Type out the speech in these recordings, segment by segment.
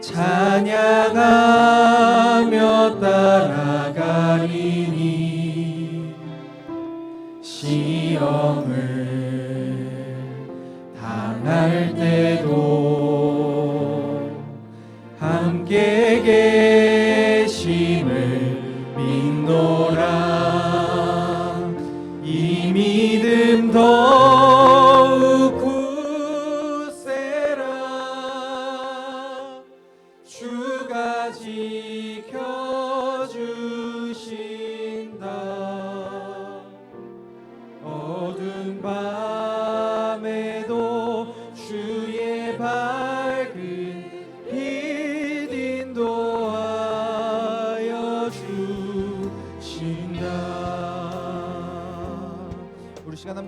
찬양하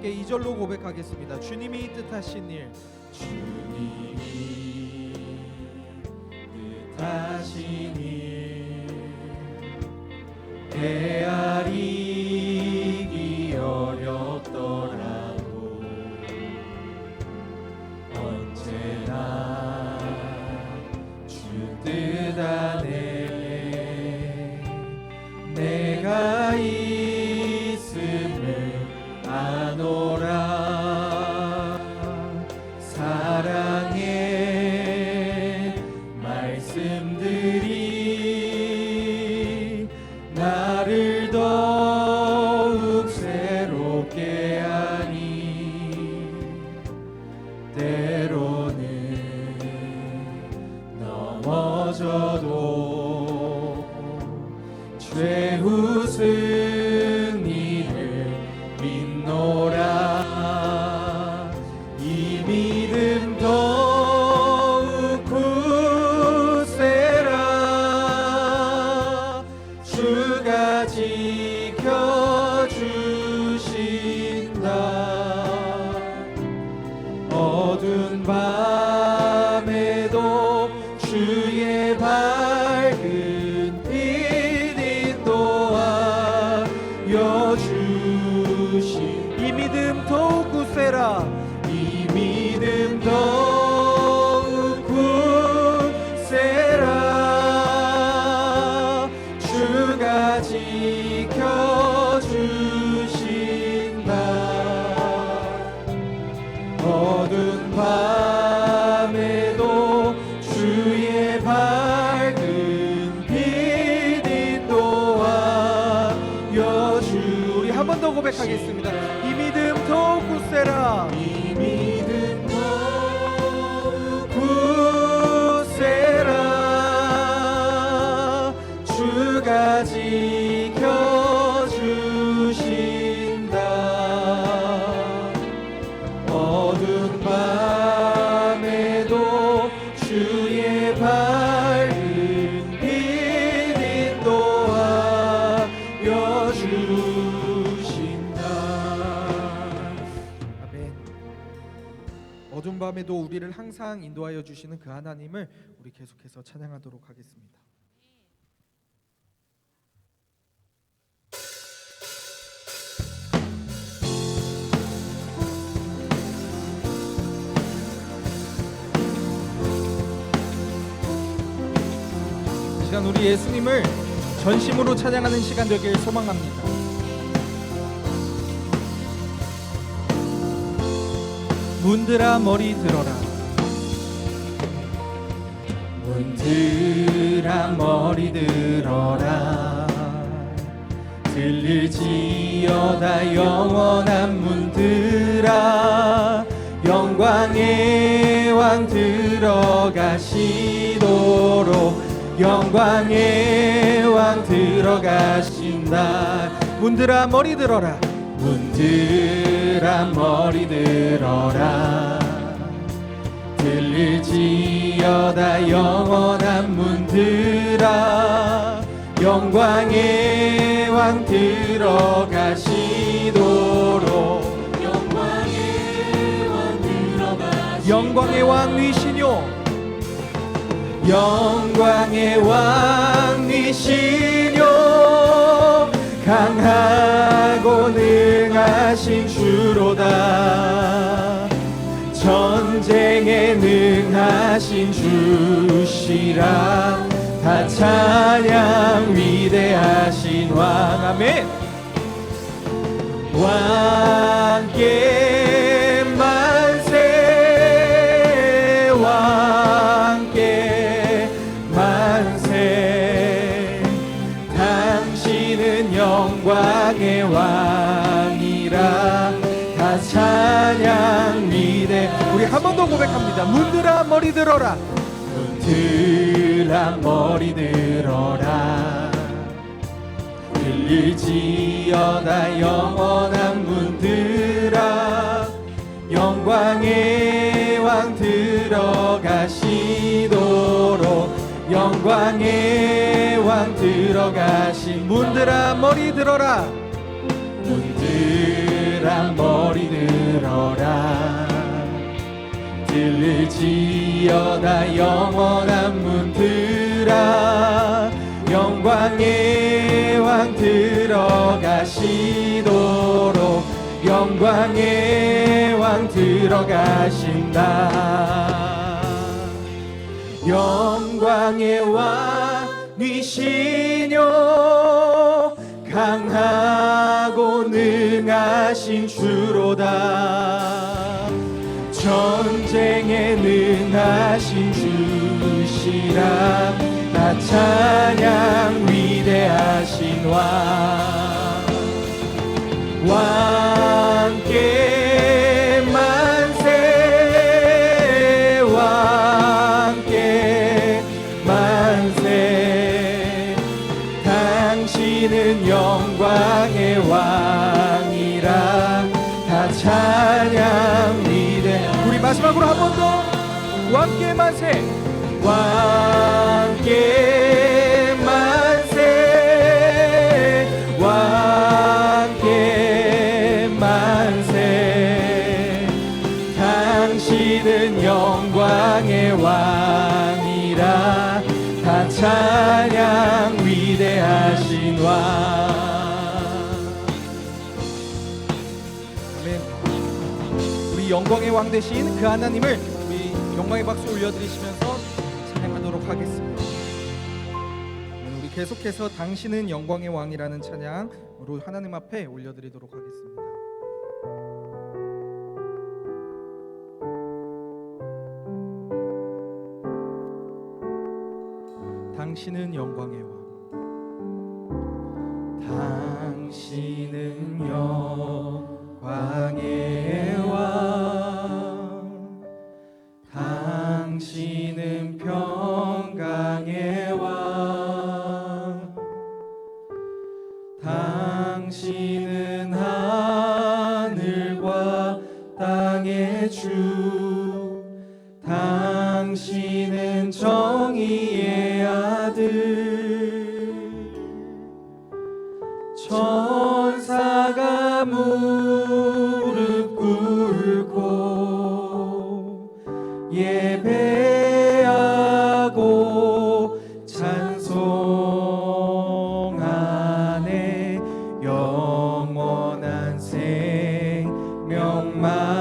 함께 2절로 고백하겠습니다. 주님이 뜻하신 일 주님이 뜻하신 일 헤아리 밤에도 우리를 항상 인도하여 주시는 그 하나님을 우리 계속해서 찬양하도록 하겠습니다. 이 시간 우리 예수님을 전심으로 찬양하는 시간 되길 소망합니다. 문들아 머리 들어라. 문들아 머리 들어라. 들릴지어다 영원한 문들아 영광의 왕 들어가시도록. 영광의 왕 들어가신다. 문들아 머리 들어라. 문 들아 머리 들어라. 들릴지어다 영원한 문들아 영광의 왕 들어가시도록. 영광의 왕 들어가시도록 영광의 왕 위시뇨 영광의 왕이시뇨 강하고 능 하신 주로다. 전쟁에 능하신 주시라. 다 찬양 위대하신 왕. 아멘. 왕께 찬양 위대 우리 한 번 더 고백합니다. 문들아 머리 들어라. 들아 머리 들어라 들릴지어다 영원한 문들아 영광의 왕 들어가시도록 영광의 왕 들어가신 문들아 머리 들어라. 머리 들어라. 들릴지어다 영원한 문 들아. 영광의 왕 들어가시도록 영광의 왕 들어가신다. 영광의 왕이시뇨. 강하고 능하신 주로다. 전쟁에 능하신 주시라. 나 찬양 위대하신 왕. 왕께 한 번 더. 왕께 만세. 왕께 만세 왕께 만세 당신은 영광의 왕이라 다 찬양 왕 되신 그 하나님을 우리 영광의 박수 올려드리시면서 찬양하도록 하겠습니다. 우리 계속해서 당신은 영광의 왕이라는 찬양으로 하나님 앞에 올려드리도록 하겠습니다. 당신은 영광의 왕. 당신은 정의의 아들. 천사가 찬송하네 영원한 생명 말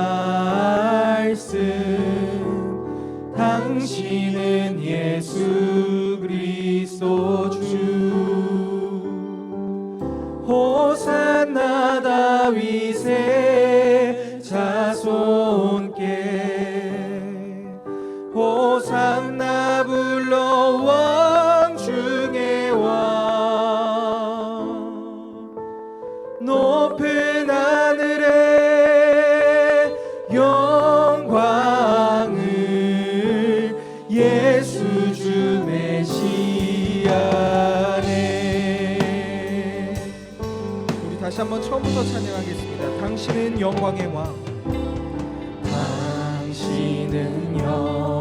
한번 처음부터 찬양하겠습니다. 당신은 영광의 왕. 당신은 영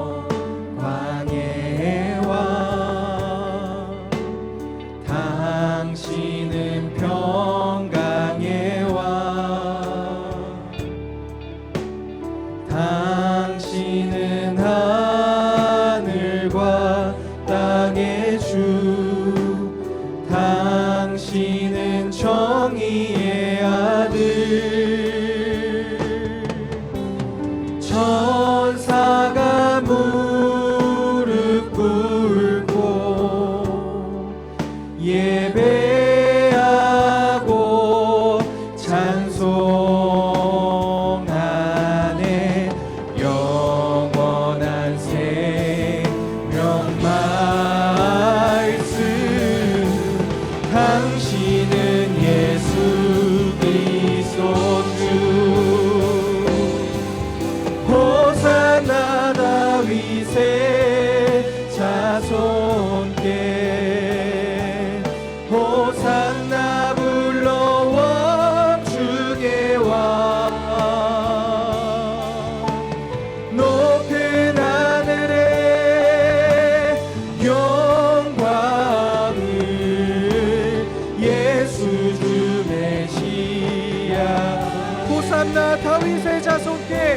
호산나 다윗의 자손께.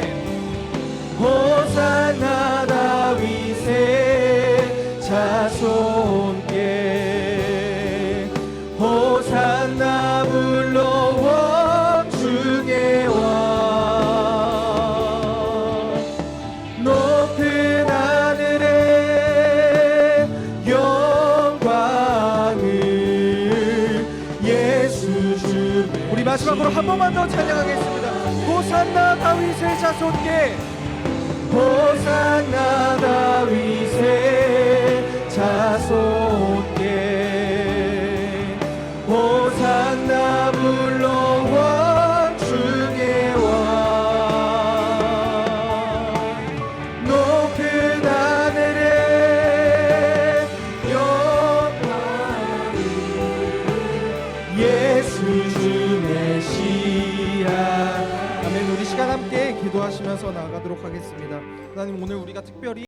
호산나 다윗의 자손께. 호산나 불러 원중의 왕 높은 하늘의 영광을 예수 주 우리 마지막으로 한 번만 더 찬양하겠습니다. 호산나 다윗의 자손께. 호산나 다윗의 자손 특별히